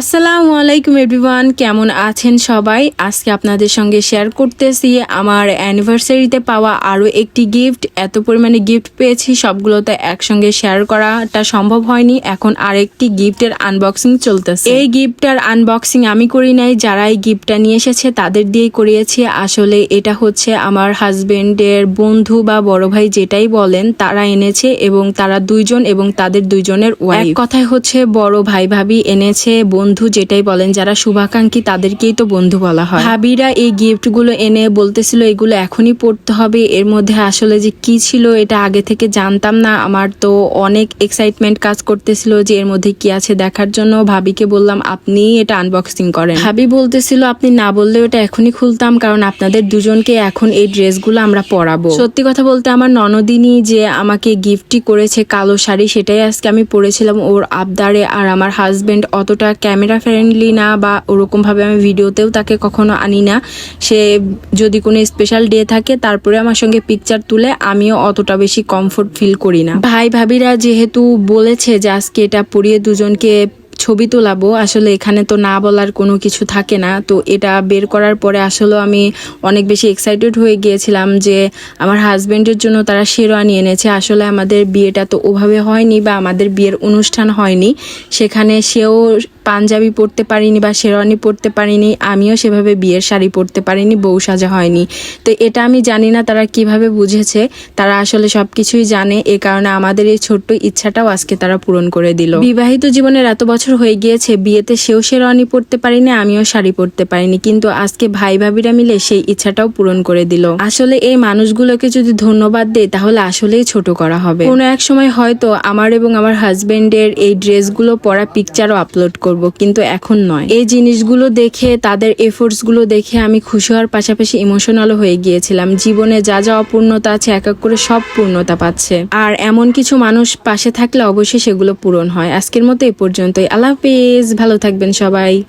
আসসালামু আলাইকুম এভরিওয়ান, কেমন আছেন সবাই? আজকে আপনাদের সঙ্গে শেয়ার করতেছি আমার অ্যানিভার্সারিতে পাওয়া আরও একটি গিফট এত পরিমাণে গিফট পেয়েছি সবগুলো তো একসঙ্গে শেয়ার করাটা সম্ভব হয়নি। এখন আরেকটি গিফটের আনবক্সিং চলতেছে। এই গিফটটার আনবক্সিং আমি করি নাই, যারা এই গিফটটা নিয়ে এসেছে তাদের দিয়েই করিয়েছি। আসলে এটা হচ্ছে আমার হাজবেন্ডের বন্ধু বা বড় ভাই যেটাই বলেন, তারা এনেছে এবং তারা দুইজন এবং তাদের দুইজনের এক কথায় হচ্ছে বড় ভাই ভাবি এনেছে বন্ধু যেটাই বলেন, যারা শুভাকাঙ্ক্ষী তাদেরকেই তো বন্ধু বলা হয়। ভাবিরা এই গিফটগুলো এনে বলতেছিল, এগুলো এখনই পড়তে হবে। এর মধ্যে আসলে যে কি ছিল এটা আগে থেকে জানতাম না। আমার তো অনেক এক্সাইটমেন্ট কাজ করতেছিল যে এর মধ্যে কি আছে দেখার জন্য। ভাবিকে বললাম, আপনি এটা আনবক্সিং করেন। ভাবি বলতেছিল, আপনি না বললে ওটা এখনই খুলতাম, কারণ আপনাদের দুজনকে এখন এই ড্রেসগুলো আমরা পরাবো। সত্যি কথা বলতে আমার ননদিনী যে আমাকে গিফটটি করেছে কালো শাড়ি, সেটাই আজকে আমি পরেছিলাম। ওর আবদারে আর আমার হাজবেন্ড অতটা ক্যামেরা ফ্রেন্ডলি না বা ওরকমভাবে আমি ভিডিওতেও তাকে কখনো আনি না। সে যদি কোনো স্পেশাল ডে থাকে, তারপরে আমার সঙ্গে পিকচার তুলে, আমিও অতটা বেশি কমফোর্ট ফিল করি না। ভাই ভাবিরা যেহেতু বলেছে যে আজকে এটা পরিয়ে দুজনকে ছবি তোলাবো, আসলে এখানে তো না বলার কোনো কিছু থাকে না। তো এটা বের করার পরে আসলে আমি অনেক বেশি এক্সাইটেড হয়ে গিয়েছিলাম যে আমার হাজবেন্ডের জন্য তারা শেরওয়ানি এনেছে। আসলে আমাদের বিয়েটা তো ওভাবে হয়নি বা আমাদের বিয়ের অনুষ্ঠান হয়নি। সেখানে সেও পাঞ্জাবি পরতে পারিনি বা শেরওয়ানি পরতে পারিনি, আমিও সেভাবে বিয়ের শাড়ি পরতে পারিনি, বউ সাজা হয়নি। তো এটা আমি জানি না তারা কীভাবে বুঝেছে, তারা আসলে সব কিছুই জানে, এ কারণে আমাদের এই ছোট্ট ইচ্ছাটাও আজকে তারা পূরণ করে দিল। বিবাহিত জীবনের এত বছর হয়ে গিয়েছে, বিয়েতে সেও শেরওয়ানি পরতে পারিনি, আমিও শাড়ি পরতে পারিনি, কিন্তু আজকে ভাই ভাবিরা মিলে সেই ইচ্ছাটাও পূরণ করে দিল। আসলে এই মানুষগুলোকে যদি ধন্যবাদ দেয় তাহলে আসলেই ছোট করা হবে। কোনো এক সময় হয়তো আমার এবং আমার হাজবেন্ডের এই ড্রেসগুলো পরা পিকচারও আপলোড করব। কিন্তু এখন নয়। এই জিনিসগুলো দেখে, তাদের এফোর্টসগুলো দেখে আমি খুশি হওয়ার পাশাপাশি ইমোশনালও হয়ে গিয়েছিলাম। জীবনে যা যা অপূর্ণতা আছে, এক এক করে সব পূর্ণতা পাচ্ছে। আর এমন কিছু মানুষ পাশে থাকলে অবশ্যই সেগুলো পূরণ হয়। আজকের মতো এ পর্যন্তই। আল্লাহ হাফিজ। ভালো থাকবেন সবাই।